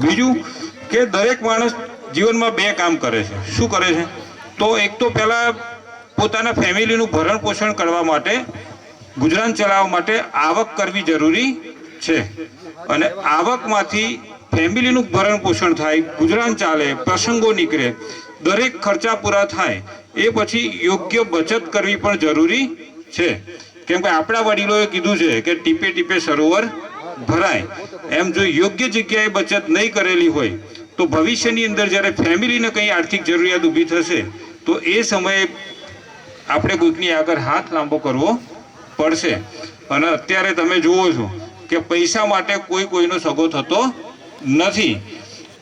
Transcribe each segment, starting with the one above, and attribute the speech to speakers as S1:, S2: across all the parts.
S1: બીજું કે દરેક માણસ જીવનમાં બે કામ કરે છે. શું કરે છે? તો એક તો પહેલાં પોતાના ફેમિલીનું ભરણ પોષણ કરવા માટે, ગુજરાન ચલાવવા માટે આવક કરવી જરૂરી છે. અને આવકમાંથી ફેમિલીનું ભરણ પોષણ થાય, ગુજરાન ચાલે, પ્રસંગો નીકળે, દરેક ખર્ચા પૂરા થાય, એ પછી યોગ્ય બચત કરવી પણ જરૂરી છે. કેમ કે આપણા વડીલોએ કીધું છે કે ટીપે ટીપે સરોવર ભરાય. એમ જો યોગ્ય જગ્યાએ બચત નહીં કરેલી હોય, તો ભવિષ્યની અંદર જ્યારે ફેમિલીને કંઈ આર્થિક જરૂરિયાત ઊભી થશે, તો એ સમયે આપણે કોઈકની આગળ હાથ લાંબો કરવો પડશે. અને અત્યારે તમે જુઓ છો કે પૈસા માટે કોઈ કોઈનો સગો થતો નથી.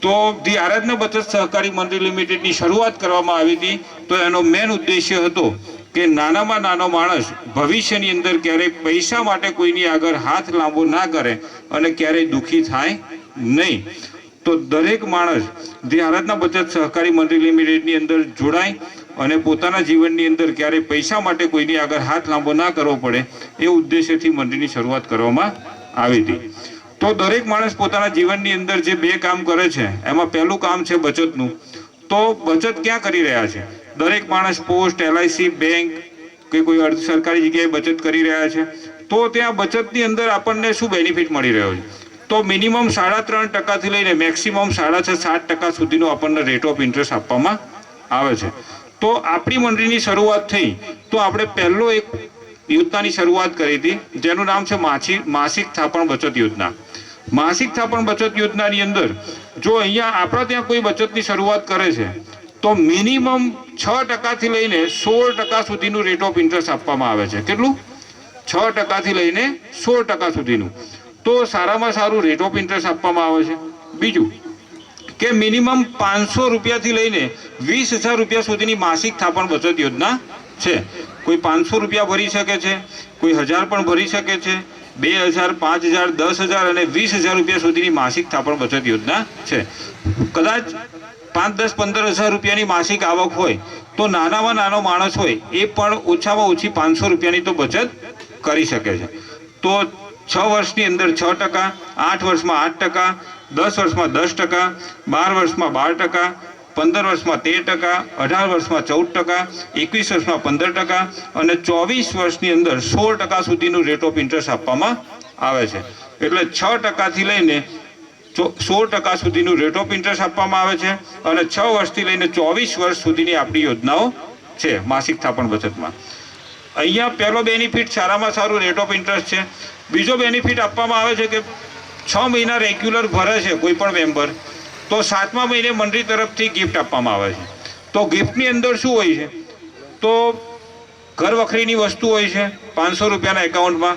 S1: તો ધી આરાધના બચત સહકારી મંડળ લિમિટેડની શરૂઆત કરવામાં આવી હતી. તો એનો મેન ઉદ્દેશ્ય હતો કે નાનામાં નાનો માણસ ભવિષ્યની અંદર ક્યારેય પૈસા માટે કોઈની આગળ હાથ લાંબો ના કરે અને ક્યારેય દુઃખી થાય નહીં. તો દરેક માણસ જે આરાધના બચત સહકારી મંડળી લિમિટેડની અંદર જોડાય અને પોતાના જીવનની અંદર ક્યારેય પૈસા માટે કોઈની આગળ હાથ લાંબો ના કરવો પડે એ ઉદ્દેશ્યથી મંડળની શરૂઆત કરવામાં આવી હતી. તો દરેક માણસ પોતાના જીવનની અંદર જે બે કામ કરે છે, એમાં પહેલું કામ છે બચતનું. તો બચત ક્યાં કરી રહ્યા છે? દરેક માણસ પોસ્ટ એલઆઈસી બેંક કે કોઈ અર્ધ સરકારી જગ્યાએ બચત કરી રહ્યા છે, તો ત્યાં બચતની અંદર આપણને શું બેનિફિટ મળી રહ્યો છે? તો મિનિમમ સાડા ત્રણ ટકાથી લઈને મેક્સિમમ સાડા છ, સાત ટકા સુધીનો આપણને રેટ ઓફ ઇન્ટરેસ્ટ આપવામાં આવે છે. તો આપણી મંડળીની શરૂઆત થઈ, તો આપણે પહેલો એક યોજનાની શરૂઆત કરી હતી, જેનું નામ છે માછી, માસિક થાપણ બચત યોજના. માસિક થાપણ બચત યોજનાની અંદર, જો અહીંયા આપણા ત્યાં કોઈ બચતની શરૂઆત કરે છે તો મિનિમમ છ ટકાથી લઈને સોળ ટકા સુધીનું રેટ ઓફ ઇન્ટરેસ્ટ આપવામાં આવે છે. કેટલું? છ ટકાથી લઈને સોળ ટકા સુધીનું. તો સારામાં સારું રેટ ઓફ ઇન્ટરેસ્ટ આપવામાં આવે છે. બીજું, કે મિનિમમ પાંચસો રૂપિયાથી લઈને વીસ હજાર રૂપિયા સુધીની માસિક થાપણ બચત યોજના છે. કોઈ પાંચસો રૂપિયા ભરી શકે છે, કોઈ હજાર પણ ભરી શકે છે. બે હજાર, પાંચ હજાર, દસ હજાર અને વીસ હજાર રૂપિયા સુધીની માસિક થાપણ બચત યોજના છે. કદાચ પાંચ, દસ, પંદર હજાર રૂપિયાની માસિક આવક હોય, તો નાનામાં નાનો માણસ હોય, એ પણ ઓછામાં ઓછી પાંચસો રૂપિયાની તો બચત કરી શકે છે. તો છ વર્ષની અંદર છ ટકા, આઠ વર્ષમાં આઠ ટકા, દસ વર્ષમાં દસ ટકા, બાર વર્ષમાં બાર ટકા, પંદર વર્ષમાં તેર ટકા, અઢાર વર્ષમાં ચૌદ ટકા, એકવીસ વર્ષમાં પંદર ટકા અને ચોવીસ વર્ષની અંદર સોળ ટકા સુધીનું રેટ ઓફ ઇન્ટરેસ્ટ આપવામાં આવે છે. એટલે છ ટકાથી લઈને સોળ ટકા સુધીનું રેટ ઓફ ઇન્ટરેસ્ટ આપવામાં આવે છે અને છ વર્ષથી લઈને ચોવીસ વર્ષ સુધીની આપણી યોજનાઓ છે, માસિક થાપણ બચતમાં. અહીંયા પહેલો બેનિફિટ સારામાં સારું રેટ ઓફ ઇન્ટરેસ્ટ છે. બીજો બેનિફિટ આપવામાં આવે છે કે છ મહિના રેગ્યુલર ભરે છે કોઈ પણ મેમ્બર તો સાતમા મહિને મંડળી તરફથી ગિફ્ટ આપવામાં આવે છે. તો ગિફ્ટની અંદર શું હોય છે? તો ઘર વખરીની વસ્તુ હોય છે, પાંચસો રૂપિયાના એકાઉન્ટમાં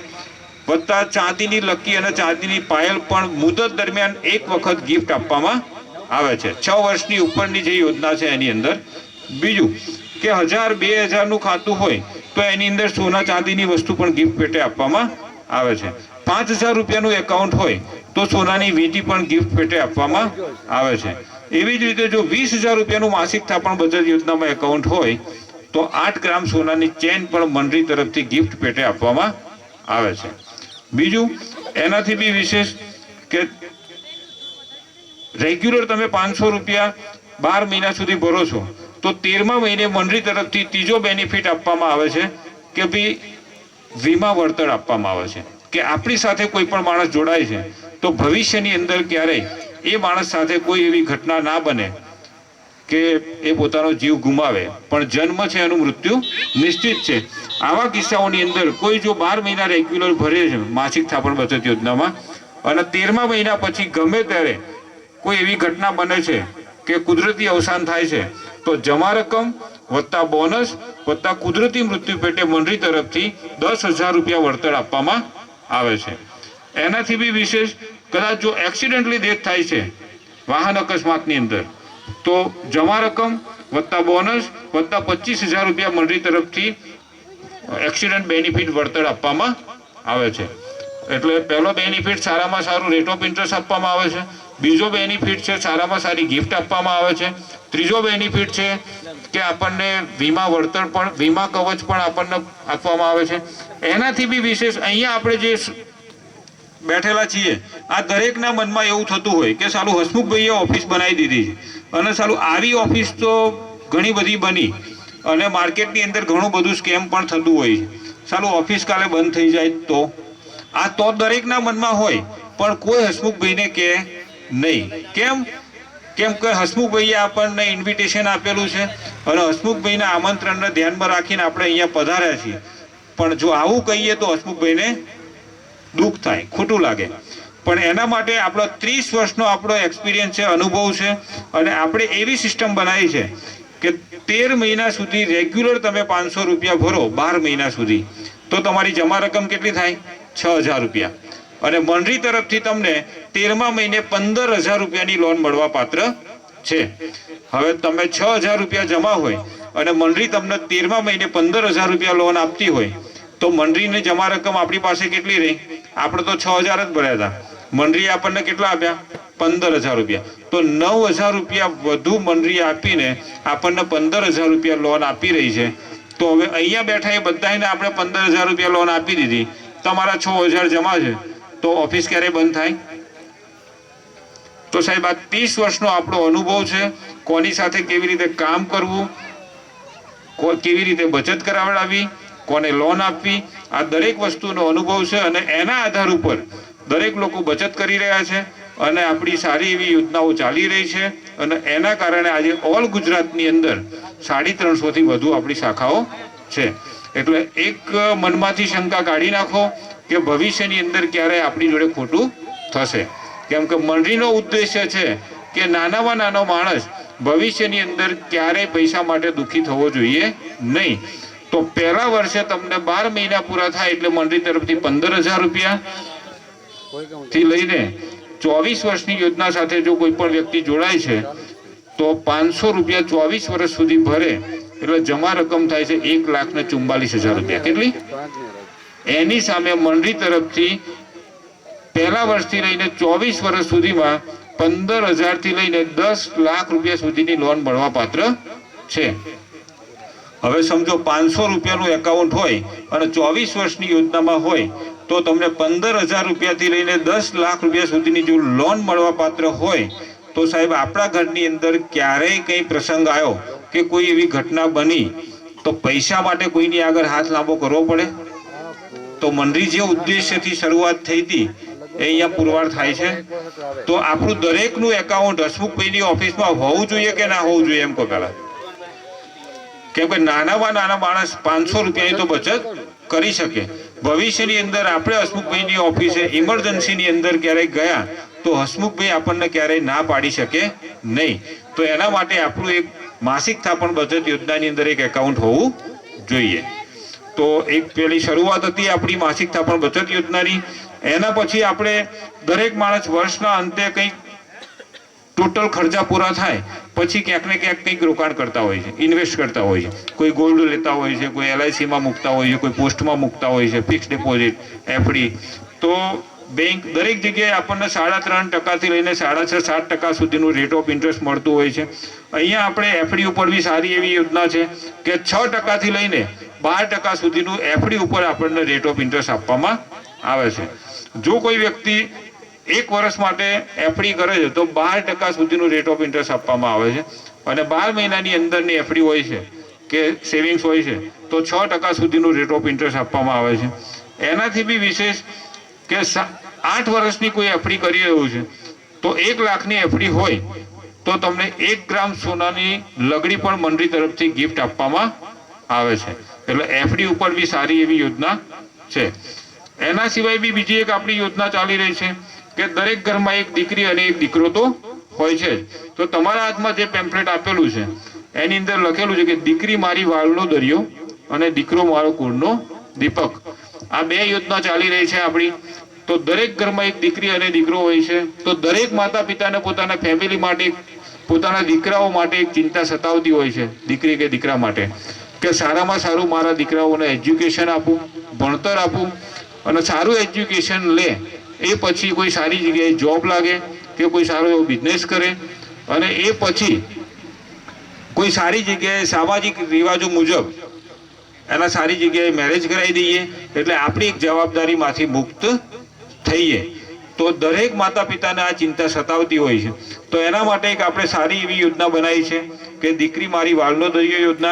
S1: વત્તા ચાંદીની લકી અને ચાંદીની પાયલ પણ મુદત દરમિયાન એક વખત ગિફ્ટ આપવામાં આવે છે. છ વર્ષની ઉપરની જે યોજના છે એની અંદર. બીજું કે હજાર બે હજારનું ખાતું હોય તો એની અંદર સોના ચાંદીની વસ્તુ પણ ગિફ્ટ પેટે આપવામાં આવે છે. પાંચ હજાર રૂપિયાનું એકાઉન્ટ હોય તો સોનાની વીંટી પણ ગિફ્ટ પેટે આપવામાં આવે છે. એવી જ રીતે જો વીસ હજાર રૂપિયાનું માસિક થાપણ બચત યોજનામાં એકાઉન્ટ હોય તો આઠ ગ્રામ સોનાની ચેન પણ મંડળી તરફથી ગિફ્ટ પેટે આપવામાં આવે છે. બીજું, એનાથી બી વિશેષ કે રેગ્યુલર તમે પાંચસો રૂપિયા બાર મહિના સુધી ભરો છો, તો તેરમા મહિને મંડળી તરફથી ત્રીજો બેનિફિટ આપવામાં આવે છે કે ભાઈ વીમા વળતર આપવામાં આવે છે. કે આપણી સાથે કોઈ પણ માણસ જોડાય છે, તો ભવિષ્યની અંદર ક્યારેય એ માણસ સાથે કોઈ એવી ઘટના ના બને. કે એ પોતાનો જીવ ગુમાવે. પણ જન્મ છે એનું મૃત્યુ નિશ્ચિત છે. આવા કિસ્સાઓની અંદર કોઈ જો બાર મહિના રેગ્યુલર ભરે છે, માસિક થાપણ બચત યોજનામાં, અને તેરમા મહિના પછી ગમે ત્યારે કોઈ એવી ઘટના બને છે કે કુદરતી અવસાન થાય છે, તો જમા રકમ વત્તા બોનસ વત્તા કુદરતી મૃત્યુ પેટે મંડળી તરફથી દસ હજાર રૂપિયા વળતર આપવામાં આવે છે. એનાથી બી વિશેષ, કદાચ જો એક્સિડન્ટલી ડેથ થાય છે, વાહન અકસ્માતની અંદર તો જમા રકમ વત્તા બોનસ વત્તા પચીસ હજાર રૂપિયા મંડળી તરફથી એક્સિડન્ટ બેનિફિટ વળતર આપવામાં આવે છે. એટલે પહેલો બેનિફિટ સારામાં સારું રેટ ઓફ ઇન્ટરેસ્ટ આપવામાં આવે છે. બીજો બેનિફિટ છે સારામાં સારી ગિફ્ટ આપવામાં આવે છે. ત્રીજો બેનિફિટ છે કે આપણને વીમા વળતર પણ, વીમા કવચ પણ આપણને આપવામાં આવે છે. એનાથી બી વિશેષ અહીંયા આપણે જે બેઠેલા છીએ, આ દરેકના મનમાં એવું થતું હોય કે સાલું હસમુખભાઈએ ઓફિસ બનાવી દીધી છે. અને સાલું આવી ઓફિસ તો ઘણી બધી બની. અને માર્કેટની અંદર ઘણું બધું સ્કેમ પણ થતું હોય છે. સાલું ઓફિસ કાલે બંધ થઈ જાય તો? આ તો દરેકના મનમાં હોય, પણ કોઈ હસમુખભાઈને કે નહીં. કેમ? કેમ કે હસમુખભાઈએ આપણને ઇન્વિટેશન આપેલું છે અને હસમુખભાઈના આમંત્રણને ધ્યાનમાં રાખીને આપણે અહીંયા પધાર્યા છીએ. પણ જો આવું કહીએ તો હસમુખભાઈને દુઃખ થાય, ખોટું લાગે. પણ એના માટે આપણો ત્રીસ વર્ષનો આપણો એક્સપિરિયન્સ છે, અનુભવ છે અને આપણે એવી સિસ્ટમ બનાવી છે કે તેર મહિના સુધી રેગ્યુલર તમે પાંચસો રૂપિયા ભરો બાર મહિના સુધી. તો તમારી જમા રકમ કેટલી થાય? છ હજાર રૂપિયા. અને મંડળી તરફથી તમને તેરમા મહિને પંદર હજાર રૂપિયાની લોન મળવા પાત્ર છે. હવે તમે છ હજાર રૂપિયા જમા હોય અને મંડળી તમને તેરમા મહિને પંદર હજાર રૂપિયા લોન આપતી હોય, તો મંડળીની જમા રકમ આપણી પાસે કેટલી રહી? આપણે તો છ હજાર જ ભર્યા હતા. મંડળીએ આપણને કેટલા આપ્યા? પંદર હજાર રૂપિયા. તો નવ હજાર રૂપિયા વધુ મંડળીએ આપીને આપણને પંદર હજાર રૂપિયા લોન આપી રહી છે. તો હવે અહીંયા બેઠા એ બધાને આપણે પંદર હજાર રૂપિયા લોન આપી દીધી. તમારા છ હજાર જમા છે. તો ઓફિસ ક્યારે બંધ થાય? તો સાહેબ, આ ત્રીસ વર્ષનો આપણો અનુભવ છે. કોની સાથે કેવી રીતે કામ કરવું? કેવી રીતે બચત કરાવડાવી કોને લોન આપવી? આ દરેક વસ્તુનો અનુભવ છે અને એના આધાર ઉપર દરેક લોકો બચત કરી રહ્યા છે અને આપણી સારી એવી યોજનાઓ ચાલી રહી છે અને એના કારણે આજે ઓલ ગુજરાતની અંદર સાડી ત્રણસોથી વધુ આપણી શાખાઓ છે. એટલે એક મનમાંથી શંકા કાઢી નાખો કે ભવિષ્યની અંદર ક્યારે આપણી જોડે ખોટું થશે. કેમ કે મંડળીનો ઉદ્દેશ્ય છે કે નાનામાં નાનો માણસ ભવિષ્યની અંદર ક્યારેય પૈસા માટે દુઃખી થવો જોઈએ નહીં. તો પહેલા વર્ષે તમને બાર મહિના પૂરા થાય એટલે મંડળી તરફથી પંદર હજાર રૂપિયા થી લઈને ચોવીસ વર્ષની યોજના સાથે જો કોઈ પણ વ્યક્તિ જોડાય છે, તો પાંચસો રૂપિયા ચોવીસ વર્ષ સુધી ભરે એટલે જમા રકમ થાય છે એક લાખ ને ચુમ્બાલીસ હજાર રૂપિયા. કેટલી? એની સામે મંડળી તરફથી પહેલા વર્ષથી લઈને ચોવીસ વર્ષ સુધીમાં પંદર હજારથી લઈને દસ લાખ રૂપિયા સુધીની લોન મળવા પાત્ર છે. હવે સમજો પાંચસો રૂપિયાનું એકાઉન્ટ હોય અને ચોવીસ વર્ષની યોજનામાં હોય તો તમને પંદર હજાર રૂપિયાથી લઈને દસ લાખ રૂપિયા સુધીની જો લોન મળવા પાત્ર હોય, તો સાહેબ આપણા ઘરની અંદર ક્યારેય કંઈ પ્રસંગ આવ્યો કે કોઈ એવી ઘટના બની, તો પૈસા માટે કોઈની આગળ હાથ લાંબો કરવો પડે? તો મંડળી જે ઉદ્દેશ્યથી શરૂઆત થઈ હતી, એ અહીંયા પુરવાર થાય છે. તો આપણું દરેકનું એકાઉન્ટ હસમુખભાઈની ઓફિસમાં હોવું જોઈએ કે ના હોવું જોઈએ એમ કહો પહેલાં કેમ કે નાનામાં નાના માણસ પાંચસો રૂપિયાની તો બચત કરી શકે. ભવિષ્યની અંદર આપણે હસમુખભાઈની ઓફિસે ઇમરજન્સીની અંદર ક્યારેય ગયા તો હસમુખભાઈ આપણને ક્યારેય ના પાડી શકે નહીં. તો એના માટે આપણું એક માસિક થાપણ બચત યોજનાની અંદર એક એકાઉન્ટ હોવું જોઈએ. તો એક પેલી શરૂઆત હતી આપણી માસિક થાપણ બચત યોજનાની. એના પછી આપણે દરેક માણસ વર્ષના અંતે કંઈક ટોટલ ખર્ચા પૂરા થાય, પછી ક્યાંક ને ક્યાંક કંઈક રોકાણ કરતા હોય છે, ઇન્વેસ્ટ કરતા હોય છે. કોઈ ગોલ્ડ લેતા હોય છે, કોઈ એલઆઈસીમાં મૂકતા હોય છે, કોઈ પોસ્ટમાં મૂકતા હોય છે, ફિક્સ ડિપોઝિટ એફડી તો બેંક દરેક જગ્યાએ આપણને સાડા ત્રણ ટકાથી લઈને સાડા છ, સાત ટકા સુધીનું રેટ ઓફ ઇન્ટરેસ્ટ મળતું હોય છે. અહીંયા આપણે એફડી ઉપર બી સારી એવી યોજના છે કે છ ટકાથી લઈને બાર ટકા સુધીનું એફડી ઉપર આપણને રેટ ઓફ ઇન્ટરેસ્ટ આપવામાં આવે છે. જો કોઈ વ્યક્તિ એક વર્ષ માટે એફડી કરે છે. તો બાર ટકા સુધીનું રેટ ઓફ ઇન્ટરેસ્ટ આપવામાં આવે છે. અને બાર મહિનાની અંદરની એફડી હોય છે, કે સેવિંગ્સ હોય છે, તો છ ટકા સુધીનું રેટ ઓફ ઇન્ટરેસ્ટ આપવામાં આવે છે. એનાથી બી વિશેષ કે આઠ વર્ષની કોઈ એફડી કરી રહ્યું છે, તો એક લાખની એફડી હોય, તો તમને એક ગ્રામ સોનાની લગડી પણ મંડળી તરફથી ગિફ્ટ આપવામાં આવે છે. એટલે એફડી ઉપર બી સારી એવી યોજના છે. એના સિવાય બી બીજી એક આપણી યોજના ચાલી રહી છે કે દરેક ઘરમાં એક દીકરી અને એક દીકરો તો હોય છે તો તમારા હાથમાં જે પેમ્પલેટ આપેલું છે, એની અંદર લખેલું છે કે દીકરી મારી વાળનો દરિયો અને દીકરો મારો કુળનો દીપક. આ બે યોજના ચાલી રહી છે આપણી. તો દરેક ઘરમાં એક દીકરી અને દીકરો હોય છે. તો દરેક માતા પિતાને પોતાના ફેમિલી માટે, પોતાના દીકરાઓ માટે એક ચિંતા સતાવતી હોય છે, દીકરી કે દીકરા માટે. કે સારામાં સારું મારા દીકરાઓને એજ્યુકેશન આપું, ભણતર આપું અને સારું એજ્યુકેશન લે એ પછી કોઈ સારી જગ્યાએ જોબ લાગે, કે કોઈ સારો એવો બિઝનેસ કરે, અને એ પછી કોઈ સારી જગ્યાએ સામાજિક રિવાજો મુજબ એના સારી જગ્યાએ મેરેજ કરાવી દઈએ, એટલે આપણી એક જવાબદારીમાંથી મુક્ત થઈએ. તો દરેક માતા પિતાને આ ચિંતા સતાવતી હોય છે. તો એના માટે એક આપણે સારી એવી યોજના બનાવી છે કે દીકરી મારી વાલનો દરિયો યોજના